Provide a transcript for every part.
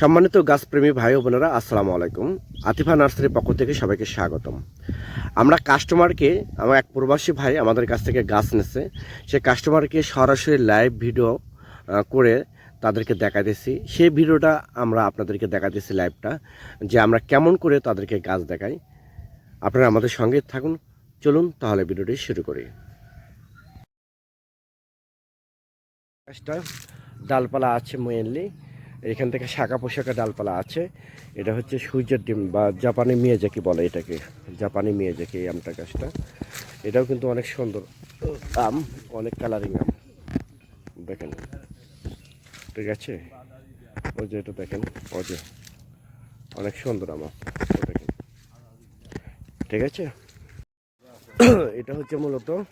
সম্মানিত গাছপ্রেমী ভাই ও বোনেরা, আসসালামু আলাইকুম। আতিফা নার্সারির পক্ষ থেকে সবাইকে স্বাগতম। আমরা কাস্টমারকে আমার এক প্রবাসী ভাই আমাদের কাছ থেকে গাছ নিচ্ছে সে কাস্টমারকে সরাসরি লাইভ ভিডিও করে তাদেরকে দেখাতেছি সেই ভিডিওটা আমরা আপনাদেরকে দেখাতেছি লাইভটা যে আমরা কেমন করে তাদেরকে গাছ দেখাই। আপনারা আমাদের সঙ্গে থাকুন। চলুন তাহলে ভিডিওটি শুরু করি। গাছটা ডালপালা আছে মেনলি এখান থেকে শাখা পোশাকা ডালপালা আছে। এটা হচ্ছে সূর্যের ডিম বা জাপানি মিয়াজাকি বলে এটাকে, জাপানি মিয়াজাকি এই আমটা গাছটা। এটাও কিন্তু অনেক সুন্দর। আম, অনেক কালারিং আম। দেখেন। ঠিক আছে? ওই যে এটা দেখেন, ওই যে। অনেক সুন্দর আমার দেখেন। ঠিক আছে? এটা হচ্ছে মূলত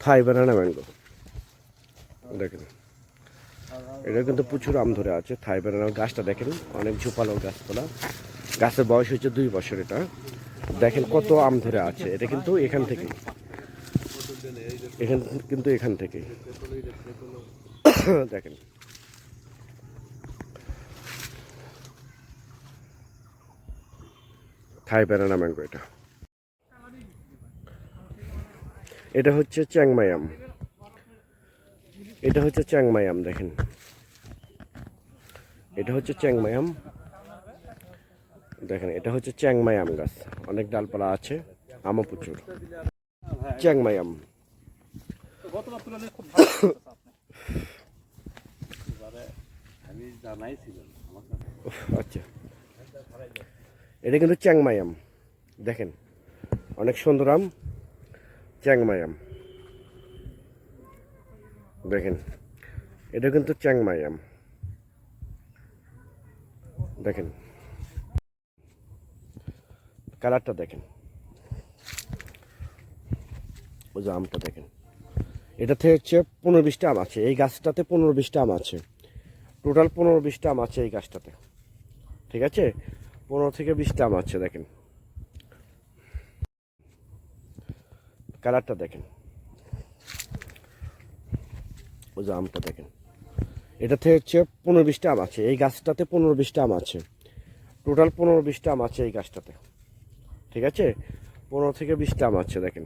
থাই বানানা ম্যাঙ্গো দেখেন। এটা কিন্তু প্রচুর আম ধরে আছে। থাই বেড়ানোর গাছটা দেখেন, অনেক ঝোপালো গাছপালা। গাছের বয়স হচ্ছে দুই বছর এটা। দেখেন কত আম ধরে আছে। এটা কিন্তু এখান থেকে এখান কিন্তু এখান থেকে দেখেন। থাই বেড়ানা ম্যাঙ্গো এটা। এটা হচ্ছে চ্যাংমাই আম। এটা হচ্ছে চ্যাংমায়াম দেখেন। এটা হচ্ছে চ্যাংমায়াম দেখেন, এটা হচ্ছে চ্যাংমায়াম গাছ। অনেক ডালপালা আছে, আমও প্রচুর। এবারে আমি আচ্ছা। এটা কিন্তু চ্যাংমায়াম দেখেন, অনেক সুন্দর আম। চ্যাংমায়াম দেখেন, এটা কিন্তু চ্যাংমায়াম দেখেন, কালারটা দেখেন। ওই যে আমটা দেখেন। এটাতে হচ্ছে পনেরো বিশটা আম আছে। এই গাছটাতে পনেরো বিশটা আম আছে। টোটাল পনেরো বিশটা আম আছে এই গাছটাতে। ঠিক আছে? পনেরো থেকে বিশটা আম আছে, দেখেন। কালারটা দেখেন। ওই যে আমটা দেখেন। এটাতে হচ্ছে পনেরো বিশটা আম আছে। এই গাছটাতে পনেরো বিশটা আম আছে। টোটাল পনেরো বিশটা আম আছে এই গাছটাতে। ঠিক আছে? পনেরো থেকে বিশটা আম আছে দেখেন।